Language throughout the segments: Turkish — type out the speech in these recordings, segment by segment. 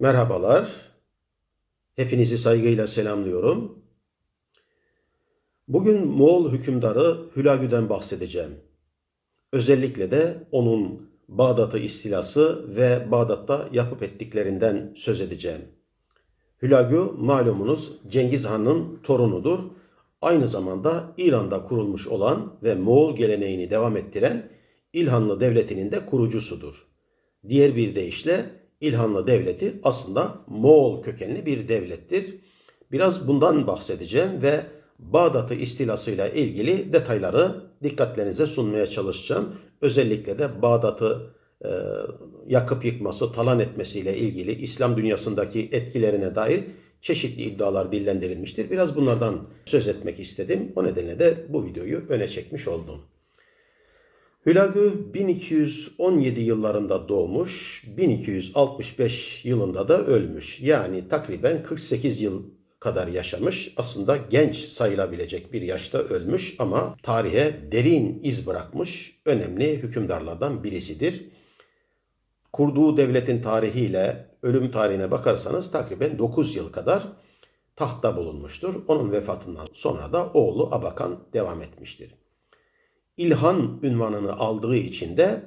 Merhabalar. Hepinizi saygıyla selamlıyorum. Bugün Moğol hükümdarı Hülagü'den bahsedeceğim. Özellikle de onun Bağdat'ı istilası ve Bağdat'ta yapıp ettiklerinden söz edeceğim. Hülagü malumunuz Cengiz Han'ın torunudur. Aynı zamanda İran'da kurulmuş olan ve Moğol geleneğini devam ettiren İlhanlı Devleti'nin de kurucusudur. Diğer bir deyişle İlhanlı Devleti aslında Moğol kökenli bir devlettir. Biraz bundan bahsedeceğim ve Bağdat'ı istilasıyla ilgili detayları dikkatlerinize sunmaya çalışacağım. Özellikle de Bağdat'ı e, yakıp yıkması, talan etmesiyle ilgili İslam dünyasındaki etkilerine dair çeşitli iddialar dillendirilmiştir. Biraz bunlardan söz etmek istedim. O nedenle de bu videoyu öne çekmiş oldum. Hülagü 1217 yıllarında doğmuş, 1265 yılında da ölmüş. Yani takriben 48 yıl kadar yaşamış. Aslında genç sayılabilecek bir yaşta ölmüş ama tarihe derin iz bırakmış önemli hükümdarlardan birisidir. Kurduğu devletin tarihiyle ölüm tarihine bakarsanız takriben 9 yıl kadar tahtta bulunmuştur. Onun vefatından sonra da oğlu Abakan devam etmiştir. İlhan ünvanını aldığı için de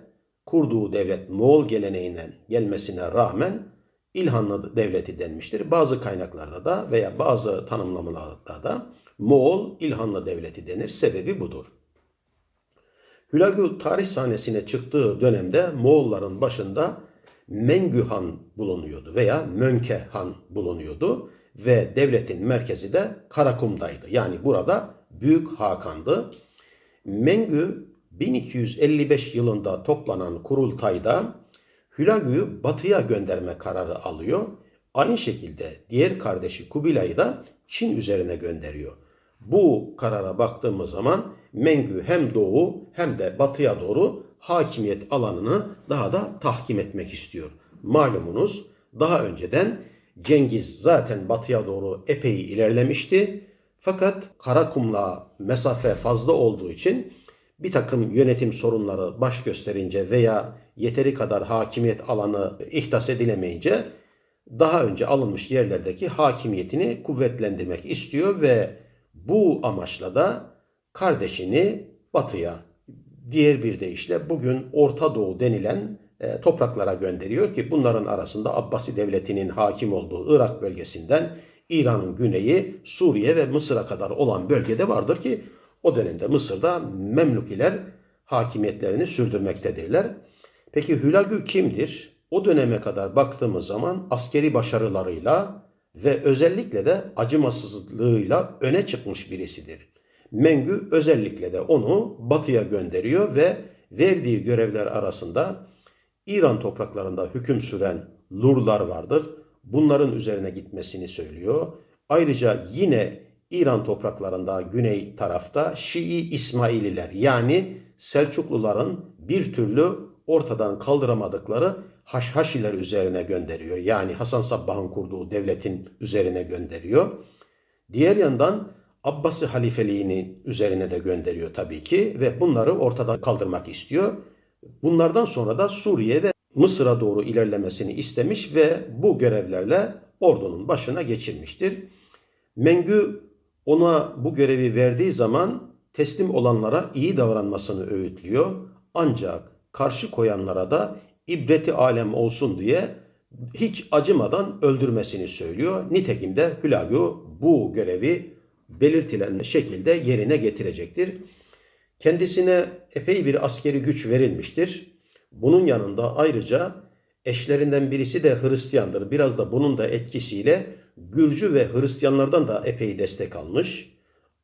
kurduğu devlet Moğol geleneğinden gelmesine rağmen İlhanlı devleti denmiştir. Bazı kaynaklarda da veya bazı tanımlamalarda da Moğol İlhanlı devleti denir. Sebebi budur. Hülagü tarih sahnesine çıktığı dönemde Moğolların başında Mengü Han bulunuyordu veya Mönke Han bulunuyordu ve devletin merkezi de Karakum'daydı. Yani burada Büyük Hakan'dı. Mengü 1255 yılında toplanan kurultayda Hülagü'yü batıya gönderme kararı alıyor. Aynı şekilde diğer kardeşi Kubilay'ı da Çin üzerine gönderiyor. Bu karara baktığımız zaman Mengü hem doğu hem de batıya doğru hakimiyet alanını daha da tahkim etmek istiyor. Malumunuz daha önceden Cengiz zaten batıya doğru epey ilerlemişti. Fakat Karakum'la mesafe fazla olduğu için bir takım yönetim sorunları baş gösterince veya yeteri kadar hakimiyet alanı ihdas edilemeyince daha önce alınmış yerlerdeki hakimiyetini kuvvetlendirmek istiyor ve bu amaçla da kardeşini batıya diğer bir deyişle bugün Orta Doğu denilen e, topraklara gönderiyor ki bunların arasında Abbasi Devleti'nin hakim olduğu Irak bölgesinden İran'ın güneyi Suriye ve Mısır'a kadar olan bölgede vardır ki o dönemde Mısır'da Memlükiler hakimiyetlerini sürdürmektedirler. Peki Hülagü kimdir? O döneme kadar baktığımız zaman askeri başarılarıyla ve özellikle de acımasızlığıyla öne çıkmış birisidir. Mengü özellikle de onu batıya gönderiyor ve verdiği görevler arasında İran topraklarında hüküm süren Lurlar vardır. Bunların üzerine gitmesini söylüyor. Ayrıca yine İran topraklarında güney tarafta Şii İsmaililer yani Selçukluların bir türlü ortadan kaldıramadıkları Haşhaşiler üzerine gönderiyor. Yani Hasan Sabbah'ın kurduğu devletin üzerine gönderiyor. Diğer yandan Abbasi halifeliğini üzerine de gönderiyor tabii ki ve bunları ortadan kaldırmak istiyor. Bunlardan sonra da Suriye ve Mısır'a doğru ilerlemesini istemiş ve bu görevlerle ordunun başına geçirmiştir. Mengü ona bu görevi verdiği zaman teslim olanlara iyi davranmasını öğütlüyor. Ancak karşı koyanlara da ibreti alem olsun diye hiç acımadan öldürmesini söylüyor. Nitekim de Hülagü bu görevi belirtilen şekilde yerine getirecektir. Kendisine epey bir askeri güç verilmiştir. Bunun yanında ayrıca eşlerinden birisi de Hristiyandır. Biraz da bunun da etkisiyle Gürcü ve Hristiyanlardan da epey destek almış.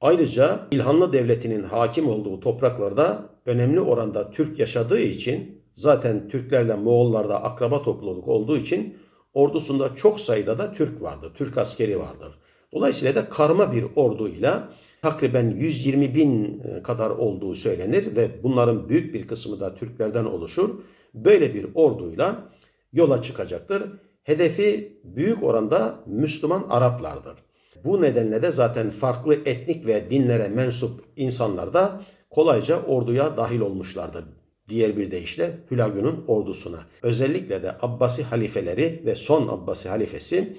Ayrıca İlhanlı Devleti'nin hakim olduğu topraklarda önemli oranda Türk yaşadığı için zaten Türklerle Moğollarda akraba topluluk olduğu için ordusunda çok sayıda da Türk vardır. Türk askeri vardır. Dolayısıyla da karma bir orduyla takriben 120 bin kadar olduğu söylenir ve bunların büyük bir kısmı da Türklerden oluşur. Böyle bir orduyla yola çıkacaktır. Hedefi büyük oranda Müslüman Araplardır. Bu nedenle de zaten farklı etnik ve dinlere mensup insanlar da kolayca orduya dahil olmuşlardır. Diğer bir deyişle Hülagü'nün ordusuna. Özellikle de Abbasi halifeleri ve son Abbasi halifesi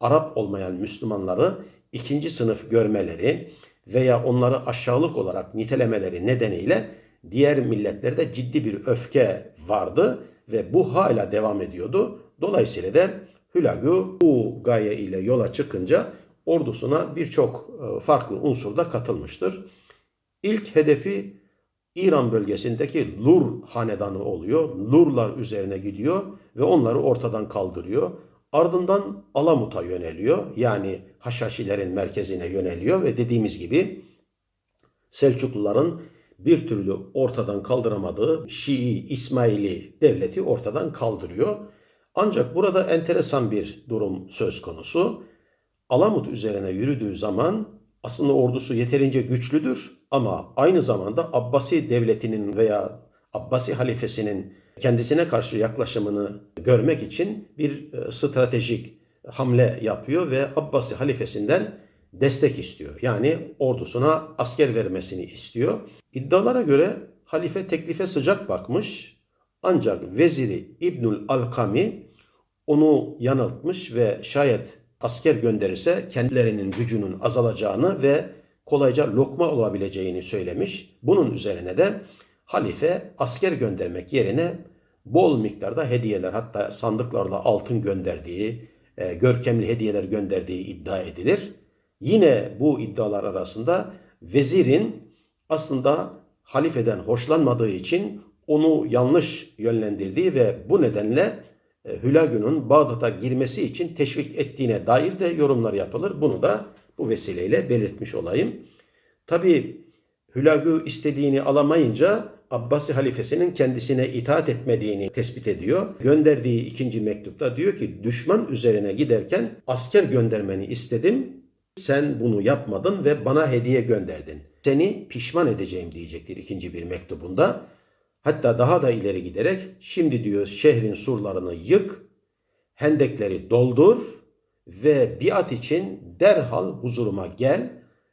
Arap olmayan Müslümanları ikinci sınıf görmeleri veya onları aşağılık olarak nitelemeleri nedeniyle diğer milletlerde ciddi bir öfke vardı ve bu hala devam ediyordu. Dolayısıyla da Hülagü bu gaye ile yola çıkınca ordusuna birçok e, farklı unsurda katılmıştır. İlk hedefi İran bölgesindeki Lur hanedanı oluyor. Lurlar üzerine gidiyor ve onları ortadan kaldırıyor. Ardından Alamut'a yöneliyor. Yani Haşhaşilerin merkezine yöneliyor ve dediğimiz gibi Selçukluların bir türlü ortadan kaldıramadığı Şii İsmaili devleti ortadan kaldırıyor. Ancak burada enteresan bir durum söz konusu. Alamut üzerine yürüdüğü zaman aslında ordusu yeterince güçlüdür ama aynı zamanda Abbasi devletinin veya Abbasi halifesinin kendisine karşı yaklaşımını görmek için bir e, stratejik hamle yapıyor ve Abbasi halifesinden destek istiyor. Yani ordusuna asker vermesini istiyor. İddialara göre halife teklife sıcak bakmış ancak veziri İbnül Alkami onu yanıltmış ve şayet asker gönderirse kendilerinin gücünün azalacağını ve kolayca lokma olabileceğini söylemiş. Bunun üzerine de halife asker göndermek yerine bol miktarda hediyeler hatta sandıklarla altın gönderdiği, e, görkemli hediyeler gönderdiği iddia edilir. Yine bu iddialar arasında vezirin aslında halifeden hoşlanmadığı için onu yanlış yönlendirdiği ve bu nedenle e, Hülagü'nün Bağdat'a girmesi için teşvik ettiğine dair de yorumlar yapılır. Bunu da bu vesileyle belirtmiş olayım. Tabi Hülagü istediğini alamayınca Abbasi halifesinin kendisine itaat etmediğini tespit ediyor. Gönderdiği ikinci mektupta diyor ki düşman üzerine giderken asker göndermeni istedim. Sen bunu yapmadın ve bana hediye gönderdin. Seni pişman edeceğim diyecektir ikinci bir mektubunda. Hatta daha da ileri giderek şimdi diyor şehrin surlarını yık, hendekleri doldur ve biat için derhal huzuruma gel.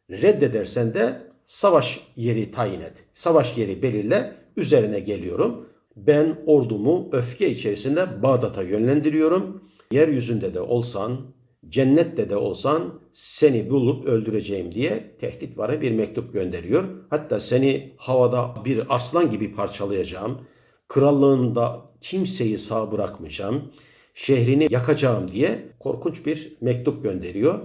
Reddedersen de savaş yeri tayin et. Savaş yeri belirle. Üzerine geliyorum. Ben ordumu öfke içerisinde Bağdat'a yönlendiriyorum. Yeryüzünde de olsan, cennette de olsan seni bulup öldüreceğim diye tehdit var bir mektup gönderiyor. Hatta seni havada bir aslan gibi parçalayacağım. Krallığında kimseyi sağ bırakmayacağım. Şehrini yakacağım diye korkunç bir mektup gönderiyor.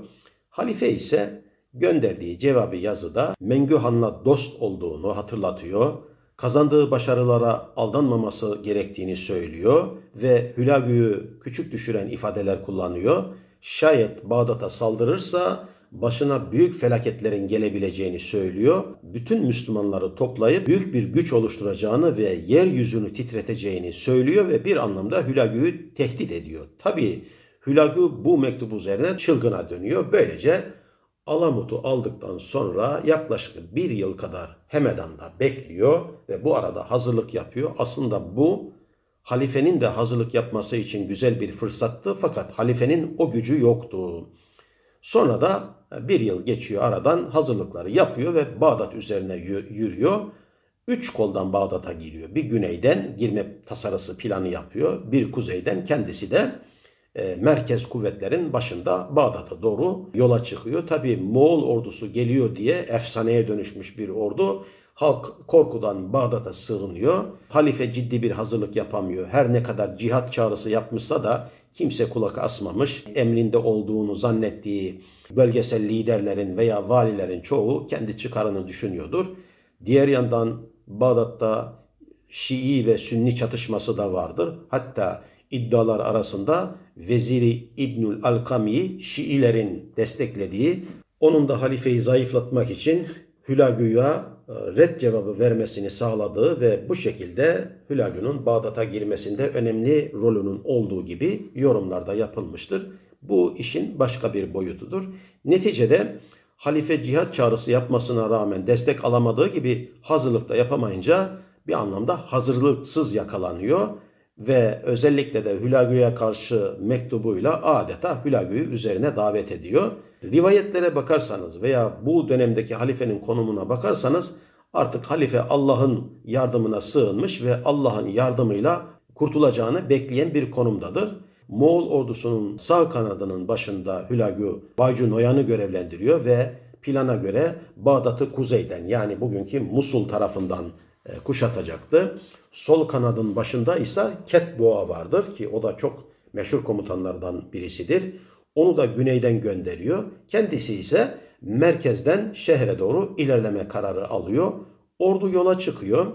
Halife ise gönderdiği cevabı yazıda Mengü Han'la dost olduğunu hatırlatıyor. Kazandığı başarılara aldanmaması gerektiğini söylüyor ve Hülagü'yü küçük düşüren ifadeler kullanıyor şayet Bağdat'a saldırırsa başına büyük felaketlerin gelebileceğini söylüyor. Bütün Müslümanları toplayıp büyük bir güç oluşturacağını ve yeryüzünü titreteceğini söylüyor ve bir anlamda Hülagü'yü tehdit ediyor. Tabi Hülagü bu mektup üzerine çılgına dönüyor. Böylece Alamut'u aldıktan sonra yaklaşık bir yıl kadar Hemedan'da bekliyor ve bu arada hazırlık yapıyor. Aslında bu halifenin de hazırlık yapması için güzel bir fırsattı fakat halifenin o gücü yoktu. Sonra da bir yıl geçiyor aradan hazırlıkları yapıyor ve Bağdat üzerine yürüyor. Üç koldan Bağdat'a giriyor. Bir güneyden girme tasarısı planı yapıyor. Bir kuzeyden kendisi de e, merkez kuvvetlerin başında Bağdat'a doğru yola çıkıyor. Tabi Moğol ordusu geliyor diye efsaneye dönüşmüş bir ordu Halk korkudan Bağdat'a sığınıyor. Halife ciddi bir hazırlık yapamıyor. Her ne kadar cihat çağrısı yapmışsa da kimse kulak asmamış. Emrinde olduğunu zannettiği bölgesel liderlerin veya valilerin çoğu kendi çıkarını düşünüyordur. Diğer yandan Bağdat'ta Şii ve Sünni çatışması da vardır. Hatta iddialar arasında Veziri İbnül Alkami'yi Şiilerin desteklediği, onun da halifeyi zayıflatmak için Hülagü'ya e, red cevabı vermesini sağladığı ve bu şekilde Hülagü'nün Bağdat'a girmesinde önemli rolünün olduğu gibi yorumlarda yapılmıştır. Bu işin başka bir boyutudur. Neticede halife cihat çağrısı yapmasına rağmen destek alamadığı gibi hazırlıkta yapamayınca bir anlamda hazırlıksız yakalanıyor ve özellikle de Hülagü'ye karşı mektubuyla adeta Hülagü'yü üzerine davet ediyor. Rivayetlere bakarsanız veya bu dönemdeki halifenin konumuna bakarsanız Artık halife Allah'ın yardımına sığınmış ve Allah'ın yardımıyla kurtulacağını bekleyen bir konumdadır. Moğol ordusunun sağ kanadının başında Hülagü Baycu Noyan'ı görevlendiriyor ve plana göre Bağdat'ı kuzeyden yani bugünkü Musul tarafından e, kuşatacaktı. Sol kanadın başında ise Ketboğa vardır ki o da çok meşhur komutanlardan birisidir. Onu da güneyden gönderiyor. Kendisi ise merkezden şehre doğru ilerleme kararı alıyor. Ordu yola çıkıyor.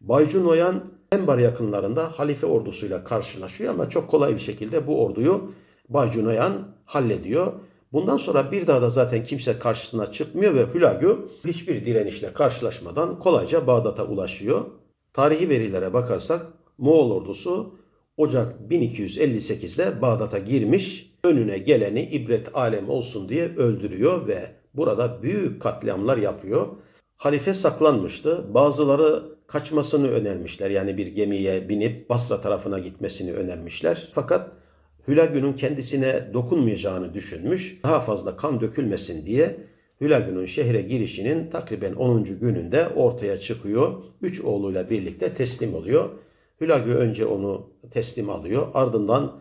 Baycu Noyan Embar yakınlarında halife ordusuyla karşılaşıyor ama çok kolay bir şekilde bu orduyu Baycu Noyan hallediyor. Bundan sonra bir daha da zaten kimse karşısına çıkmıyor ve Hülagü hiçbir direnişle karşılaşmadan kolayca Bağdat'a ulaşıyor. Tarihi verilere bakarsak Moğol ordusu Ocak 1258'de Bağdat'a girmiş, önüne geleni ibret alem olsun diye öldürüyor ve burada büyük katliamlar yapıyor. Halife saklanmıştı. Bazıları kaçmasını önermişler. Yani bir gemiye binip Basra tarafına gitmesini önermişler. Fakat Hülagü'nün kendisine dokunmayacağını düşünmüş. Daha fazla kan dökülmesin diye Hülagü'nün şehre girişinin takriben 10. gününde ortaya çıkıyor. Üç oğluyla birlikte teslim oluyor. Hülagü önce onu teslim alıyor. Ardından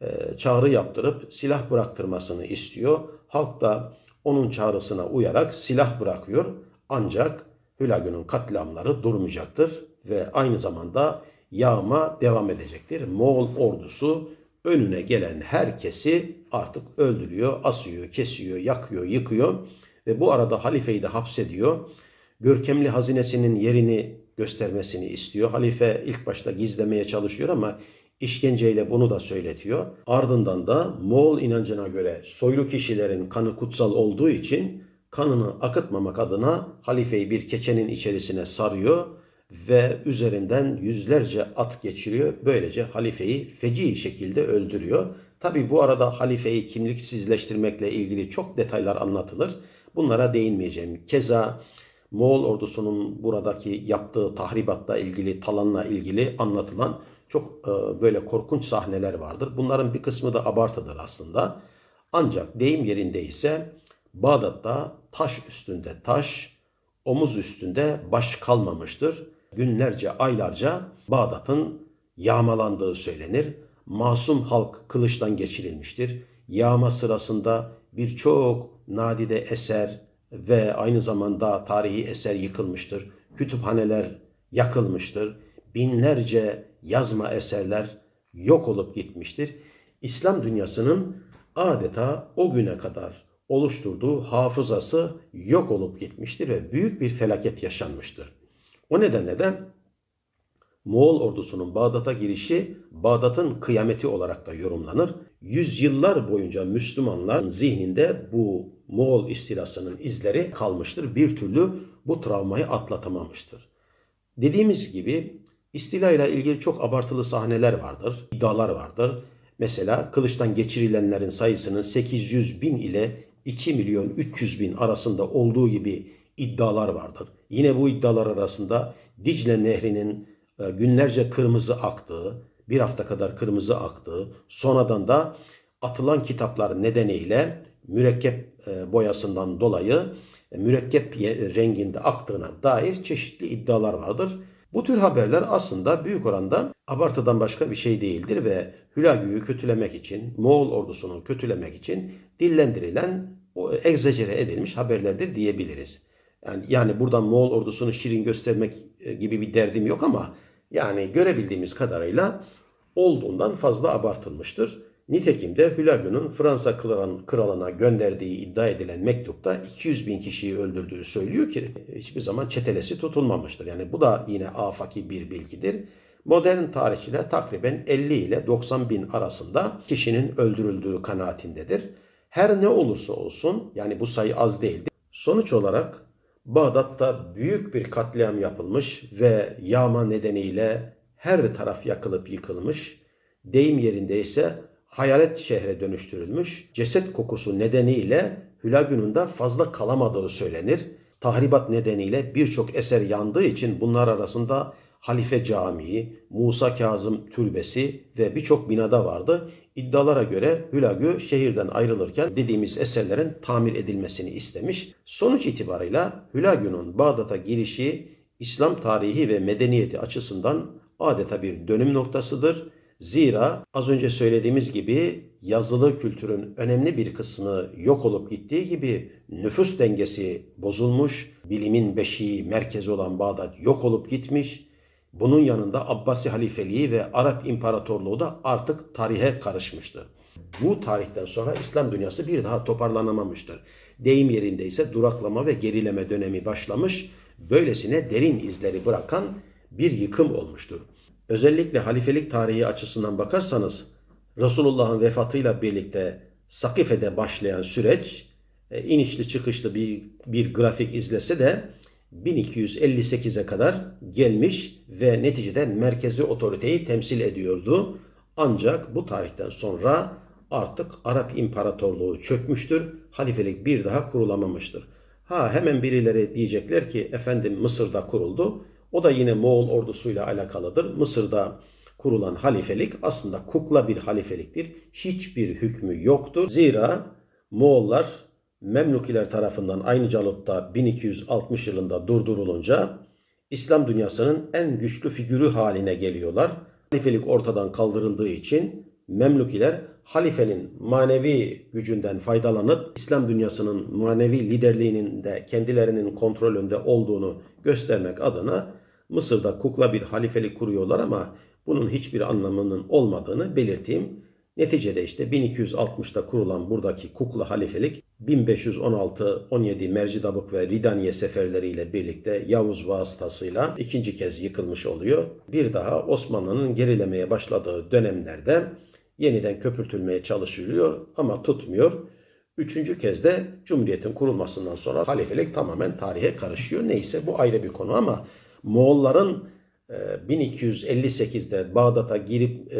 e, çağrı yaptırıp silah bıraktırmasını istiyor. Halk da onun çağrısına uyarak silah bırakıyor. Ancak Hülagü'nün katliamları durmayacaktır ve aynı zamanda yağma devam edecektir. Moğol ordusu önüne gelen herkesi artık öldürüyor, asıyor, kesiyor, yakıyor, yıkıyor ve bu arada halifeyi de hapsediyor. Görkemli hazinesinin yerini göstermesini istiyor. Halife ilk başta gizlemeye çalışıyor ama işkenceyle bunu da söyletiyor. Ardından da Moğol inancına göre soylu kişilerin kanı kutsal olduğu için kanını akıtmamak adına halifeyi bir keçenin içerisine sarıyor ve üzerinden yüzlerce at geçiriyor. Böylece halifeyi feci şekilde öldürüyor. Tabi bu arada halifeyi kimliksizleştirmekle ilgili çok detaylar anlatılır. Bunlara değinmeyeceğim. Keza Moğol ordusunun buradaki yaptığı tahribatla ilgili, talanla ilgili anlatılan çok e, böyle korkunç sahneler vardır. Bunların bir kısmı da abartıdır aslında. Ancak deyim yerinde ise Bağdat'ta taş üstünde taş, omuz üstünde baş kalmamıştır. Günlerce, aylarca Bağdat'ın yağmalandığı söylenir. Masum halk kılıçtan geçirilmiştir. Yağma sırasında birçok nadide eser ve aynı zamanda tarihi eser yıkılmıştır. Kütüphaneler yakılmıştır. Binlerce yazma eserler yok olup gitmiştir. İslam dünyasının adeta o güne kadar oluşturduğu hafızası yok olup gitmiştir ve büyük bir felaket yaşanmıştır. O nedenle de Moğol ordusunun Bağdat'a girişi Bağdat'ın kıyameti olarak da yorumlanır. Yüzyıllar boyunca Müslümanların zihninde bu Moğol istilasının izleri kalmıştır. Bir türlü bu travmayı atlatamamıştır. Dediğimiz gibi istila ile ilgili çok abartılı sahneler vardır, iddialar vardır. Mesela kılıçtan geçirilenlerin sayısının 800 bin ile 2 milyon 300 bin arasında olduğu gibi iddialar vardır. Yine bu iddialar arasında Dicle Nehri'nin e, günlerce kırmızı aktığı, bir hafta kadar kırmızı aktığı, sonradan da atılan kitaplar nedeniyle mürekkep boyasından dolayı e, mürekkep renginde aktığına dair çeşitli iddialar vardır. Bu tür haberler aslında büyük oranda abartıdan başka bir şey değildir ve Hülagü'yü kötülemek için, Moğol ordusunu kötülemek için dillendirilen, egzajere edilmiş haberlerdir diyebiliriz. Yani, yani buradan Moğol ordusunu şirin göstermek e, gibi bir derdim yok ama yani görebildiğimiz kadarıyla olduğundan fazla abartılmıştır. Nitekim de Hülagü'nün Fransa kralına gönderdiği iddia edilen mektupta 200 bin kişiyi öldürdüğü söylüyor ki hiçbir zaman çetelesi tutulmamıştır. Yani bu da yine afaki bir bilgidir. Modern tarihçiler takriben 50 ile 90 bin arasında kişinin öldürüldüğü kanaatindedir. Her ne olursa olsun yani bu sayı az değildir. Sonuç olarak Bağdat'ta büyük bir katliam yapılmış ve yağma nedeniyle her taraf yakılıp yıkılmış. Deyim yerinde ise hayalet şehre dönüştürülmüş. Ceset kokusu nedeniyle Hülagü'nün de fazla kalamadığı söylenir. Tahribat nedeniyle birçok eser yandığı için bunlar arasında Halife Camii, Musa Kazım Türbesi ve birçok binada vardı. iddialara göre Hülagü şehirden ayrılırken dediğimiz eserlerin tamir edilmesini istemiş. Sonuç itibarıyla Hülagü'nün Bağdat'a girişi İslam tarihi ve medeniyeti açısından adeta bir dönüm noktasıdır. Zira az önce söylediğimiz gibi yazılı kültürün önemli bir kısmı yok olup gittiği gibi nüfus dengesi bozulmuş, bilimin beşiği merkezi olan Bağdat yok olup gitmiş. Bunun yanında Abbasi halifeliği ve Arap İmparatorluğu da artık tarihe karışmıştı. Bu tarihten sonra İslam dünyası bir daha toparlanamamıştır. Deyim yerinde ise duraklama ve gerileme dönemi başlamış, böylesine derin izleri bırakan bir yıkım olmuştur. Özellikle halifelik tarihi açısından bakarsanız Resulullah'ın vefatıyla birlikte Sakife'de başlayan süreç e, inişli çıkışlı bir, bir grafik izlese de 1258'e kadar gelmiş ve neticede merkezi otoriteyi temsil ediyordu. Ancak bu tarihten sonra artık Arap İmparatorluğu çökmüştür. Halifelik bir daha kurulamamıştır. Ha hemen birileri diyecekler ki efendim Mısır'da kuruldu. O da yine Moğol ordusuyla alakalıdır. Mısır'da kurulan halifelik aslında kukla bir halifeliktir. Hiçbir hükmü yoktur. Zira Moğollar Memlukiler tarafından aynı Calut'ta 1260 yılında durdurulunca İslam dünyasının en güçlü figürü haline geliyorlar. Halifelik ortadan kaldırıldığı için Memlukiler halifenin manevi gücünden faydalanıp İslam dünyasının manevi liderliğinin de kendilerinin kontrolünde olduğunu göstermek adına Mısır'da kukla bir halifelik kuruyorlar ama bunun hiçbir anlamının olmadığını belirteyim. Neticede işte 1260'da kurulan buradaki kukla halifelik 1516-17 Mercidabık ve Ridaniye seferleriyle birlikte Yavuz vasıtasıyla ikinci kez yıkılmış oluyor. Bir daha Osmanlı'nın gerilemeye başladığı dönemlerde yeniden köpürtülmeye çalışılıyor ama tutmuyor. Üçüncü kez de Cumhuriyet'in kurulmasından sonra halifelik tamamen tarihe karışıyor. Neyse bu ayrı bir konu ama Moğolların 1258'de e, Bağdat'a girip e,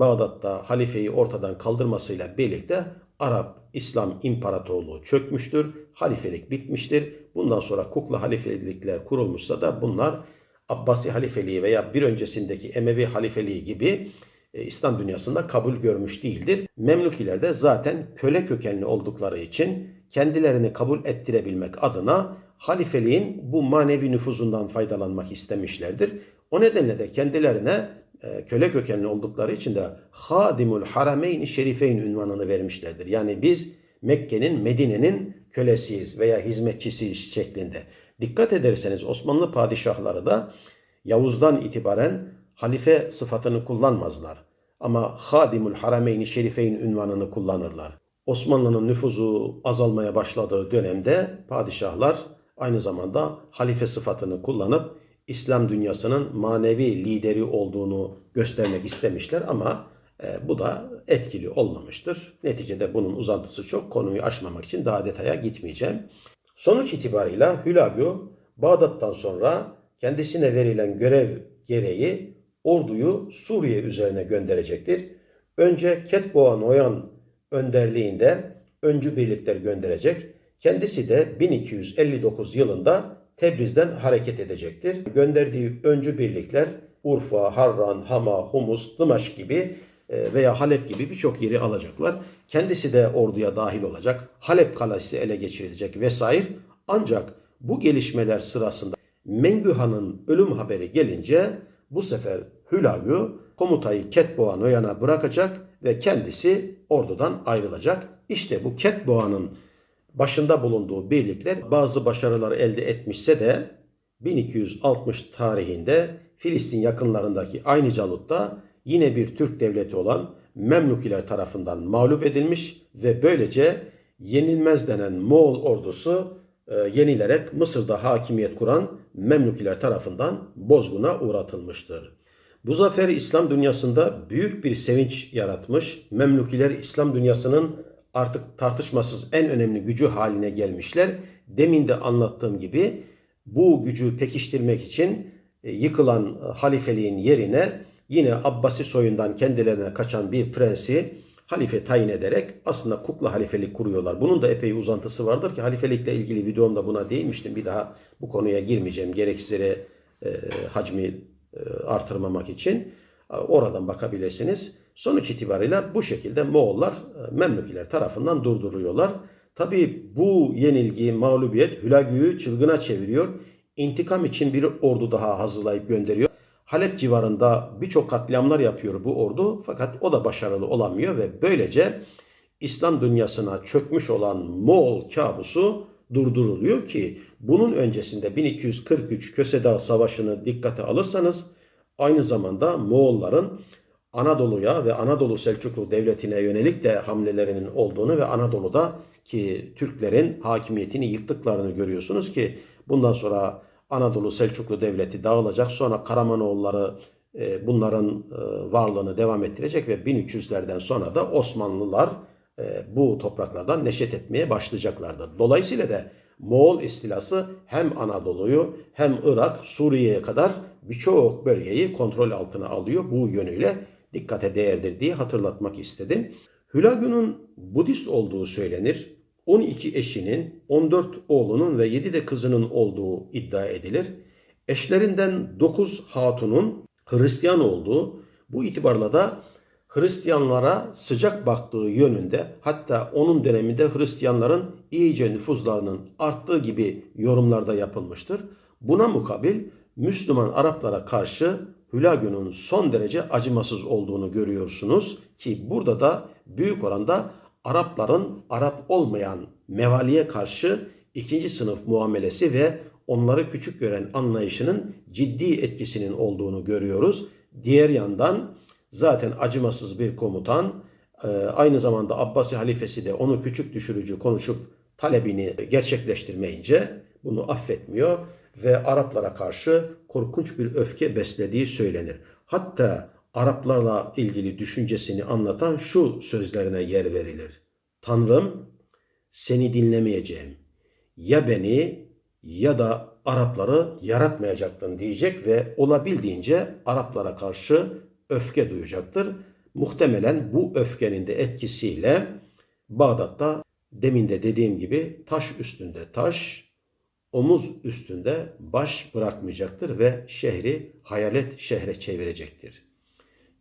Bağdat'ta halifeyi ortadan kaldırmasıyla birlikte Arap İslam İmparatorluğu çökmüştür. Halifelik bitmiştir. Bundan sonra kukla halifelikler kurulmuşsa da bunlar Abbasi halifeliği veya bir öncesindeki Emevi halifeliği gibi e, İslam dünyasında kabul görmüş değildir. Memlukiler de zaten köle kökenli oldukları için kendilerini kabul ettirebilmek adına halifeliğin bu manevi nüfuzundan faydalanmak istemişlerdir. O nedenle de kendilerine e, köle kökenli oldukları için de Hadimul Harameyn Şerifeyn ünvanını vermişlerdir. Yani biz Mekke'nin, Medine'nin kölesiyiz veya hizmetçisiyiz şeklinde. Dikkat ederseniz Osmanlı padişahları da Yavuz'dan itibaren halife sıfatını kullanmazlar. Ama Hadimul Harameyn Şerifeyn ünvanını kullanırlar. Osmanlı'nın nüfuzu azalmaya başladığı dönemde padişahlar aynı zamanda halife sıfatını kullanıp İslam dünyasının manevi lideri olduğunu göstermek istemişler ama e, bu da etkili olmamıştır. Neticede bunun uzantısı çok. Konuyu aşmamak için daha detaya gitmeyeceğim. Sonuç itibarıyla Hülagü Bağdat'tan sonra kendisine verilen görev gereği orduyu Suriye üzerine gönderecektir. Önce Ketboğa Noyan önderliğinde öncü birlikler gönderecek. Kendisi de 1259 yılında Tebriz'den hareket edecektir. Gönderdiği öncü birlikler Urfa, Harran, Hama, Humus, Dımaş gibi e, veya Halep gibi birçok yeri alacaklar. Kendisi de orduya dahil olacak. Halep kalesi ele geçirilecek vesaire. Ancak bu gelişmeler sırasında Mengühan'ın ölüm haberi gelince bu sefer Hülagü komutayı Ketboğa Noyan'a bırakacak ve kendisi ordudan ayrılacak. İşte bu Ketboğa'nın başında bulunduğu birlikler bazı başarılar elde etmişse de 1260 tarihinde Filistin yakınlarındaki aynı Calut'ta yine bir Türk devleti olan Memlukiler tarafından mağlup edilmiş ve böylece yenilmez denen Moğol ordusu e, yenilerek Mısır'da hakimiyet kuran Memlukiler tarafından bozguna uğratılmıştır. Bu zafer İslam dünyasında büyük bir sevinç yaratmış. Memlukiler İslam dünyasının artık tartışmasız en önemli gücü haline gelmişler. Demin de anlattığım gibi bu gücü pekiştirmek için e, yıkılan e, halifeliğin yerine yine Abbasi soyundan kendilerine kaçan bir prensi halife tayin ederek aslında kukla halifelik kuruyorlar. Bunun da epey uzantısı vardır ki halifelikle ilgili videomda buna değinmiştim. Bir daha bu konuya girmeyeceğim gereksizlere e, hacmi e, artırmamak için. Oradan bakabilirsiniz. Sonuç itibariyle bu şekilde Moğollar e, Memlükiler tarafından durduruyorlar. Tabii bu yenilgi, mağlubiyet Hülagü'yü çılgına çeviriyor. İntikam için bir ordu daha hazırlayıp gönderiyor. Halep civarında birçok katliamlar yapıyor bu ordu fakat o da başarılı olamıyor ve böylece İslam dünyasına çökmüş olan Moğol kabusu durduruluyor ki bunun öncesinde 1243 Köse Dağı Savaşı'nı dikkate alırsanız aynı zamanda Moğolların Anadolu'ya ve Anadolu Selçuklu Devleti'ne yönelik de hamlelerinin olduğunu ve Anadolu'da ki Türklerin hakimiyetini yıktıklarını görüyorsunuz ki bundan sonra Anadolu Selçuklu Devleti dağılacak. Sonra Karamanoğulları e, bunların e, varlığını devam ettirecek ve 1300'lerden sonra da Osmanlılar e, bu topraklardan neşet etmeye başlayacaklardır. Dolayısıyla da Moğol istilası hem Anadolu'yu hem Irak, Suriye'ye kadar birçok bölgeyi kontrol altına alıyor. Bu yönüyle dikkate değerdir diye hatırlatmak istedim. Hülagü'nün Budist olduğu söylenir. 12 eşinin, 14 oğlunun ve 7 de kızının olduğu iddia edilir. Eşlerinden 9 hatunun Hristiyan olduğu, bu itibarla da Hristiyanlara sıcak baktığı yönünde hatta onun döneminde Hristiyanların iyice nüfuzlarının arttığı gibi yorumlarda yapılmıştır. Buna mukabil Müslüman Araplara karşı Hülagü'nün son derece acımasız olduğunu görüyorsunuz ki burada da büyük oranda Arapların Arap olmayan mevaliye karşı ikinci sınıf muamelesi ve onları küçük gören anlayışının ciddi etkisinin olduğunu görüyoruz. Diğer yandan zaten acımasız bir komutan e, aynı zamanda Abbasi halifesi de onu küçük düşürücü konuşup talebini gerçekleştirmeyince bunu affetmiyor ve Araplara karşı korkunç bir öfke beslediği söylenir. Hatta Araplarla ilgili düşüncesini anlatan şu sözlerine yer verilir. Tanrım seni dinlemeyeceğim. Ya beni ya da Arapları yaratmayacaktın diyecek ve olabildiğince Araplara karşı öfke duyacaktır. Muhtemelen bu öfkenin de etkisiyle Bağdat'ta demin de dediğim gibi taş üstünde taş, omuz üstünde baş bırakmayacaktır ve şehri hayalet şehre çevirecektir.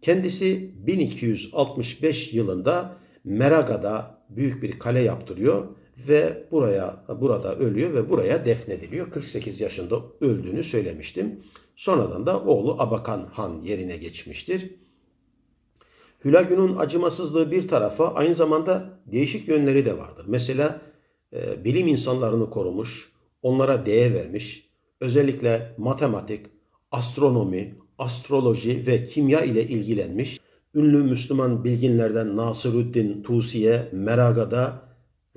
Kendisi 1265 yılında Meraga'da büyük bir kale yaptırıyor ve buraya burada ölüyor ve buraya defnediliyor. 48 yaşında öldüğünü söylemiştim. Sonradan da oğlu Abakan Han yerine geçmiştir. Hülagü'nün acımasızlığı bir tarafa aynı zamanda değişik yönleri de vardır. Mesela e, bilim insanlarını korumuş, onlara değer vermiş, özellikle matematik, astronomi, astroloji ve kimya ile ilgilenmiş. Ünlü Müslüman bilginlerden Nasırüddin Tusi'ye Meraga'da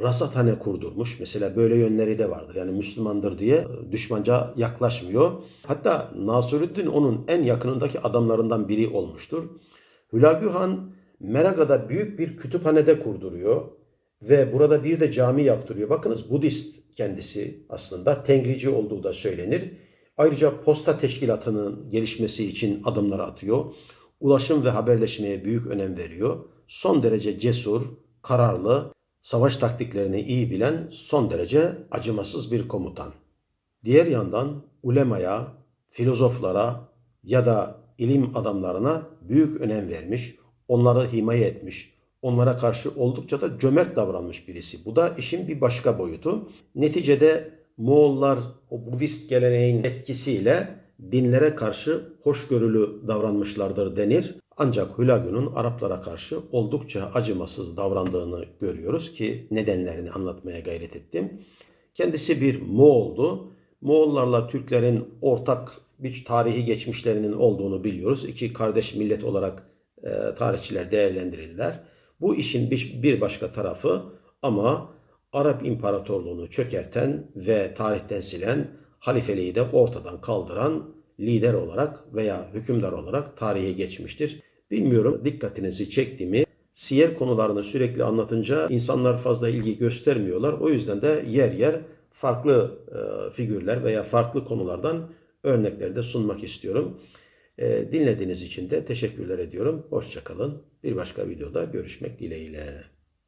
rasathane kurdurmuş. Mesela böyle yönleri de vardır. Yani Müslümandır diye düşmanca yaklaşmıyor. Hatta Nasırüddin onun en yakınındaki adamlarından biri olmuştur. Hülagü Han Meraga'da büyük bir kütüphanede kurduruyor ve burada bir de cami yaptırıyor. Bakınız Budist kendisi aslında Tengrici olduğu da söylenir. Ayrıca posta teşkilatının gelişmesi için adımlar atıyor. Ulaşım ve haberleşmeye büyük önem veriyor. Son derece cesur, kararlı, savaş taktiklerini iyi bilen son derece acımasız bir komutan. Diğer yandan ulemaya, filozoflara ya da ilim adamlarına büyük önem vermiş, onları himaye etmiş, onlara karşı oldukça da cömert davranmış birisi. Bu da işin bir başka boyutu. Neticede Moğollar o Budist geleneğin etkisiyle dinlere karşı hoşgörülü davranmışlardır denir. Ancak Hülagü'nün Araplara karşı oldukça acımasız davrandığını görüyoruz ki nedenlerini anlatmaya gayret ettim. Kendisi bir Moğol'du. Moğollarla Türklerin ortak bir tarihi geçmişlerinin olduğunu biliyoruz. İki kardeş millet olarak e, tarihçiler değerlendirirler. Bu işin bir, başka tarafı ama Arap İmparatorluğunu çökerten ve tarihten silen halifeliği de ortadan kaldıran lider olarak veya hükümdar olarak tarihe geçmiştir. Bilmiyorum dikkatinizi çekti mi? Siyer konularını sürekli anlatınca insanlar fazla ilgi göstermiyorlar. O yüzden de yer yer farklı e, figürler veya farklı konulardan örnekleri de sunmak istiyorum. E, dinlediğiniz için de teşekkürler ediyorum. Hoşçakalın. Bir başka videoda görüşmek dileğiyle.